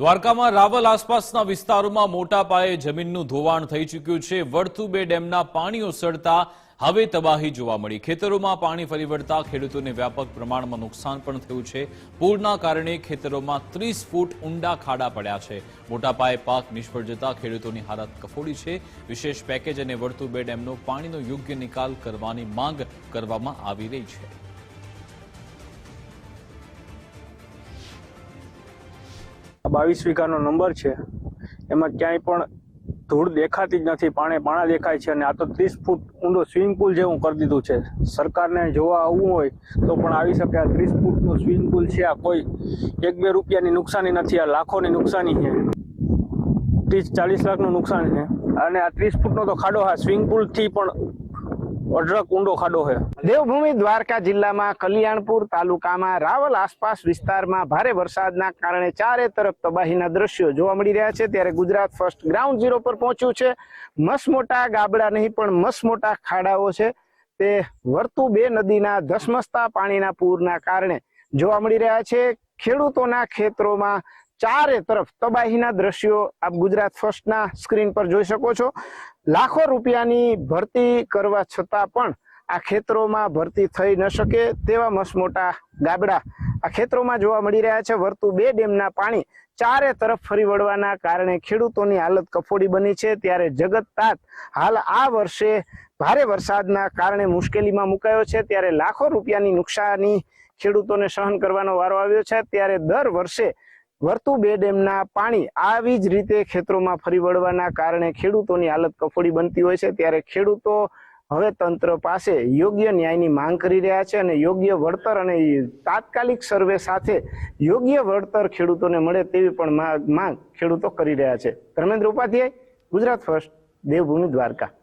દ્વારકામાં રાવલ આસપાસના વિસ્તારોમાં મોટા પાયે જમીનનું ધોવાણ થઈ ચૂક્યું છે. વળતું બે ડેમના પાણી ઓસરતા હવે તબાહી જોવા મળી. ખેતરોમાં પાણી ફરી વળતા ખેડૂતોને વ્યાપક પ્રમાણમાં નુકસાન પણ થયું છે. પૂરના કારણે ખેતરોમાં ત્રીસ ફૂટ ઊંડા ખાડા પડ્યા છે. મોટા પાયે પાક નિષ્ફળ જતા ખેડૂતોની હાલત કફોડી છે. વિશેષ પેકેજ અને વળતું બે ડેમનો પાણીનો યોગ્ય નિકાલ કરવાની માંગ કરવામાં આવી રહી છે. આ બાવીસ વીઘાનો નંબર છે. એમાં ક્યાંય પણ ધૂળ દેખાતી જ નથી, પાણી પાણા દેખાય છે અને આ તો ત્રીસ ફૂટ ઊંડો સ્વિમિંગ પુલ જેવું કરી દીધું છે. સરકારને જોવા આવવું હોય તો પણ આવી શકે આ ત્રીસ ફૂટનો સ્વિમિંગ પુલ છે. આ કોઈ એક બે રૂપિયાની નુકસાની નથી, આ લાખોની નુકસાની છે. ત્રીસ ચાલીસ લાખનું નુકસાન છે. અને આ ત્રીસ ફૂટનો તો ખાડો, હા, સ્વિમિંગ પુલથી પણ અઢળક ખાડો છે. દેવભૂમિ દ્વારકા જિલ્લામાં કલ્યાણપુર તાલુકામાં રાવલ આસપાસ વિસ્તારમાં ભારે વરસાદના કારણે ચારે તરફ તબાહીના દ્રશ્યો જોવા મળી રહ્યા છે. ત્યારે ગુજરાત ફર્સ્ટ ગ્રાઉન્ડ ઝીરો પર પહોંચ્યું છે. મસમોટા ગાબડા નહીં, પણ મસમોટા ખાડાઓ છે. તે વર્તુ બે નદીના ધસમસતા પાણીના પૂરના કારણે જોવા મળી રહ્યા છે. ખેડૂતોના ખેતરોમાં ચારે તરફ તબાહીના દ્રશ્યો આપ ગુજરાત ફર્સ્ટના સ્ક્રીન પર જોઈ શકો છો. લાખો રૂપિયાની ભરતી કરવા છતાં પણ આ ખેતરોમાં ભરતી થઈ ન શકે તેવા મસમોટા ગાબડા આ ખેતરોમાં જોવા મળી રહ્યા છે. વર્તુ બે ડેમના પાણી ચારે તરફ ફરી વળવાના કારણે ખેડૂતોની હાલત કફોડી બની છે. ત્યારે જગત તાત હાલ આ વર્ષે ભારે વરસાદના કારણે મુશ્કેલીમાં મુકાયો છે. ત્યારે લાખો રૂપિયાની નુકસાની ખેડૂતોને સહન કરવાનો વારો આવ્યો છે. ત્યારે દર વર્ષે વર્તુ બે ડેમના પાણી આવી જ રીતે ખેતરોમાં ફરી વળવાના કારણે ખેડૂતોની હાલત કફોડી બનતી હોય છે. ત્યારે ખેડૂતો હવે તંત્ર પાસે યોગ્ય ન્યાયની માંગ કરી રહ્યા છે અને યોગ્ય વળતર અને તાત્કાલિક સર્વે સાથે યોગ્ય વળતર ખેડૂતોને મળે તેવી પણ માંગ ખેડૂતો કરી રહ્યા છે. ધર્મેન્દ્ર ઉપાધ્યાય, ગુજરાત ફર્સ્ટ, દેવભૂમિ દ્વારકા.